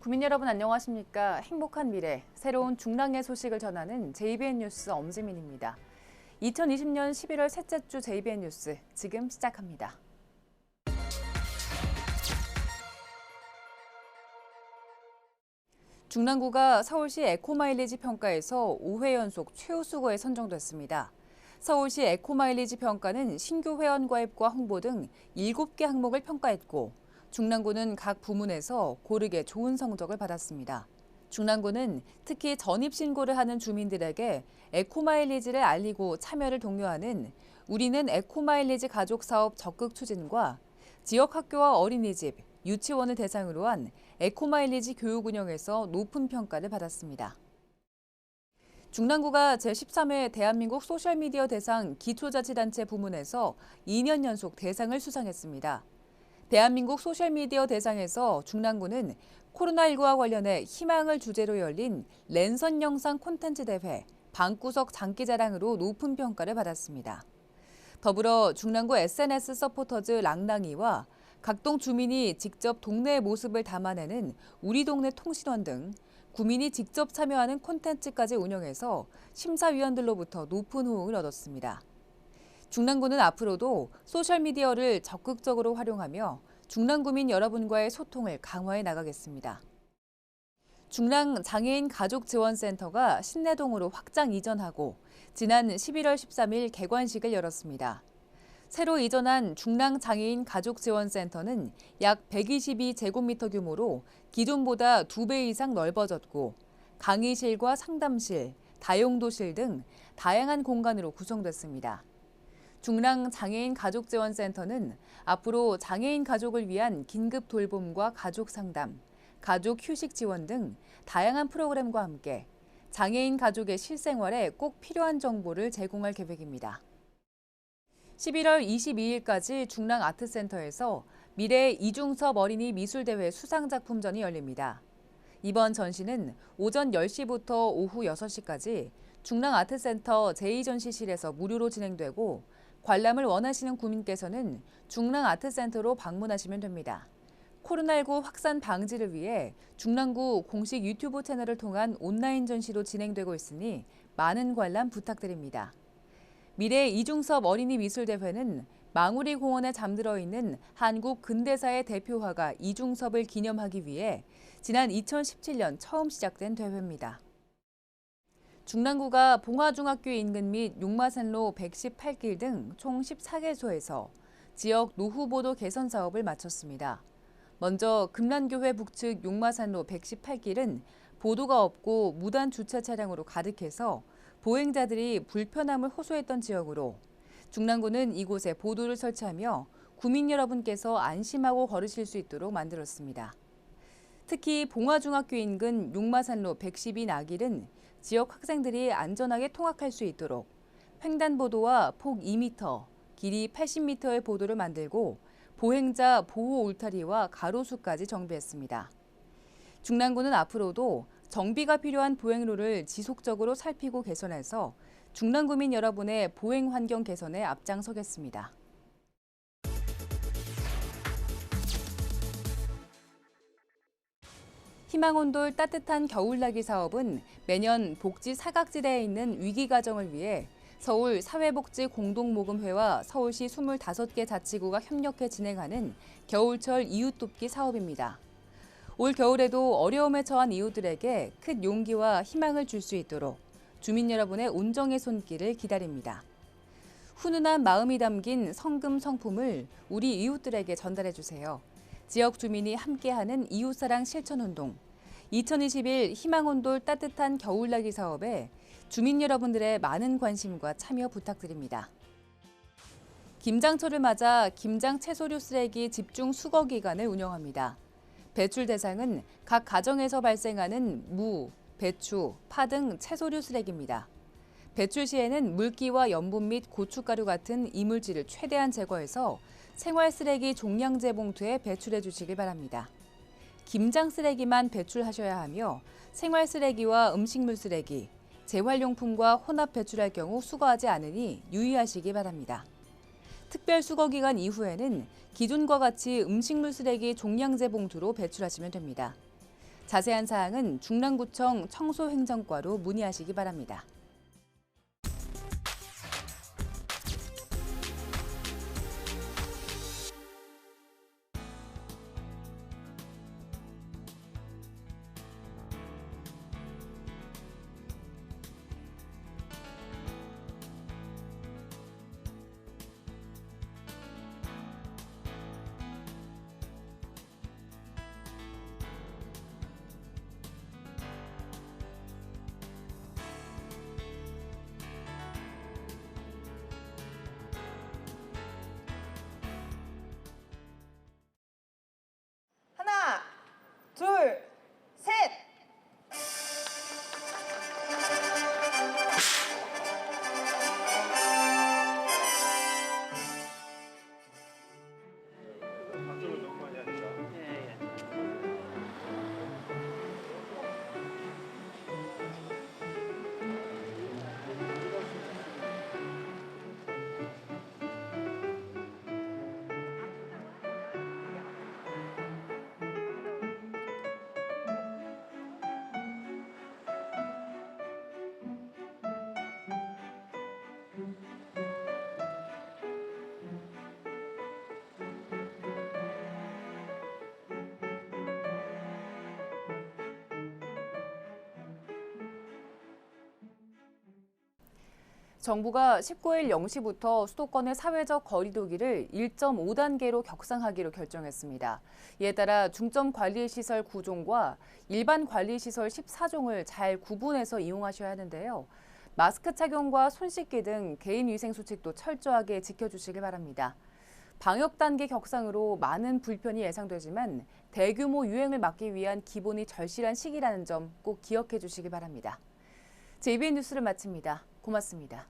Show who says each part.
Speaker 1: 국민 여러분 안녕하십니까? 행복한 미래, 새로운 중랑의 소식을 전하는 JBN 뉴스 엄지민입니다. 2020년 11월 셋째 주 JBN 뉴스 지금 시작합니다. 중랑구가 서울시 에코마일리지 평가에서 5회 연속 최우수고에 선정됐습니다. 서울시 에코마일리지 평가는 신규 회원 가입과 홍보 등 7개 항목을 평가했고 중랑구는 각 부문에서 고르게 좋은 성적을 받았습니다. 중랑구는 특히 전입 신고를 하는 주민들에게 에코마일리지를 알리고 참여를 독려하는 우리는 에코마일리지 가족 사업 적극 추진과 지역 학교와 어린이집, 유치원을 대상으로 한 에코마일리지 교육 운영에서 높은 평가를 받았습니다. 중랑구가 제13회 대한민국 소셜미디어 대상 기초자치단체 부문에서 2년 연속 대상을 수상했습니다. 대한민국 소셜미디어 대상에서 중랑구는 코로나19와 관련해 희망을 주제로 열린 랜선 영상 콘텐츠 대회 방구석 장기자랑으로 높은 평가를 받았습니다. 더불어 중랑구 SNS 서포터즈 랑랑이와 각동 주민이 직접 동네의 모습을 담아내는 우리 동네 통신원 등 구민이 직접 참여하는 콘텐츠까지 운영해서 심사위원들로부터 높은 호응을 얻었습니다. 중랑구는 앞으로도 소셜미디어를 적극적으로 활용하며 중랑구민 여러분과의 소통을 강화해 나가겠습니다. 중랑 장애인 가족 지원센터가 신내동으로 확장 이전하고 지난 11월 13일 개관식을 열었습니다. 새로 이전한 중랑 장애인 가족 지원센터는 약 122제곱미터 규모로 기존보다 2배 이상 넓어졌고 강의실과 상담실, 다용도실 등 다양한 공간으로 구성됐습니다. 중랑 장애인 가족지원센터는 앞으로 장애인 가족을 위한 긴급 돌봄과 가족 상담, 가족 휴식 지원 등 다양한 프로그램과 함께 장애인 가족의 실생활에 꼭 필요한 정보를 제공할 계획입니다. 11월 22일까지 중랑 아트센터에서 미래 이중섭 어린이 미술대회 수상작품전이 열립니다. 이번 전시는 오전 10시부터 오후 6시까지 중랑 아트센터 제2전시실에서 무료로 진행되고 관람을 원하시는 구민께서는 중랑 아트센터로 방문하시면 됩니다. 코로나19 확산 방지를 위해 중랑구 공식 유튜브 채널을 통한 온라인 전시로 진행되고 있으니 많은 관람 부탁드립니다. 미래 이중섭 어린이 미술대회는 망우리 공원에 잠들어 있는 한국 근대사의 대표 화가 이중섭을 기념하기 위해 지난 2017년 처음 시작된 대회입니다. 중랑구가 봉화중학교 인근 및 용마산로 118길 등 총 14개소에서 지역 노후보도 개선 사업을 마쳤습니다. 먼저 금란교회 북측 용마산로 118길은 보도가 없고 무단 주차 차량으로 가득해서 보행자들이 불편함을 호소했던 지역으로 중랑구는 이곳에 보도를 설치하며 구민 여러분께서 안심하고 걸으실 수 있도록 만들었습니다. 특히 봉화중학교 인근 용마산로 112 나길은 지역 학생들이 안전하게 통학할 수 있도록 횡단보도와 폭 2m, 길이 80m의 보도를 만들고 보행자 보호 울타리와 가로수까지 정비했습니다. 중랑구는 앞으로도 정비가 필요한 보행로를 지속적으로 살피고 개선해서 중랑구민 여러분의 보행 환경 개선에 앞장서겠습니다. 희망온돌 따뜻한 겨울나기 사업은 매년 복지 사각지대에 있는 위기 가정을 위해 서울 사회복지 공동모금회와 서울시 25개 자치구가 협력해 진행하는 겨울철 이웃돕기 사업입니다. 올 겨울에도 어려움에 처한 이웃들에게 큰 용기와 희망을 줄 수 있도록 주민 여러분의 온정의 손길을 기다립니다. 훈훈한 마음이 담긴 성금 성품을 우리 이웃들에게 전달해 주세요. 지역 주민이 함께하는 이웃사랑 실천운동 2021 희망온돌 따뜻한 겨울나기 사업에 주민 여러분들의 많은 관심과 참여 부탁드립니다. 김장철을 맞아 김장 채소류 쓰레기 집중 수거 기간을 운영합니다. 배출 대상은 각 가정에서 발생하는 무, 배추, 파 등 채소류 쓰레기입니다. 배출 시에는 물기와 염분 및 고춧가루 같은 이물질을 최대한 제거해서 생활 쓰레기 종량제 봉투에 배출해 주시길 바랍니다. 김장 쓰레기만 배출하셔야 하며 생활 쓰레기와 음식물 쓰레기, 재활용품과 혼합 배출할 경우 수거하지 않으니 유의하시기 바랍니다. 특별 수거 기간 이후에는 기존과 같이 음식물 쓰레기 종량제 봉투로 배출하시면 됩니다. 자세한 사항은 중랑구청 청소행정과로 문의하시기 바랍니다. 정부가 19일 0시부터 수도권의 사회적 거리두기를 1.5단계로 격상하기로 결정했습니다. 이에 따라 중점 관리 시설 9종과 일반 관리 시설 14종을 잘 구분해서 이용하셔야 하는데요. 마스크 착용과 손 씻기 등 개인 위생 수칙도 철저하게 지켜주시길 바랍니다. 방역 단계 격상으로 많은 불편이 예상되지만 대규모 유행을 막기 위한 기본이 절실한 시기라는 점 꼭 기억해 주시기 바랍니다. JBN 뉴스를 마칩니다. 고맙습니다.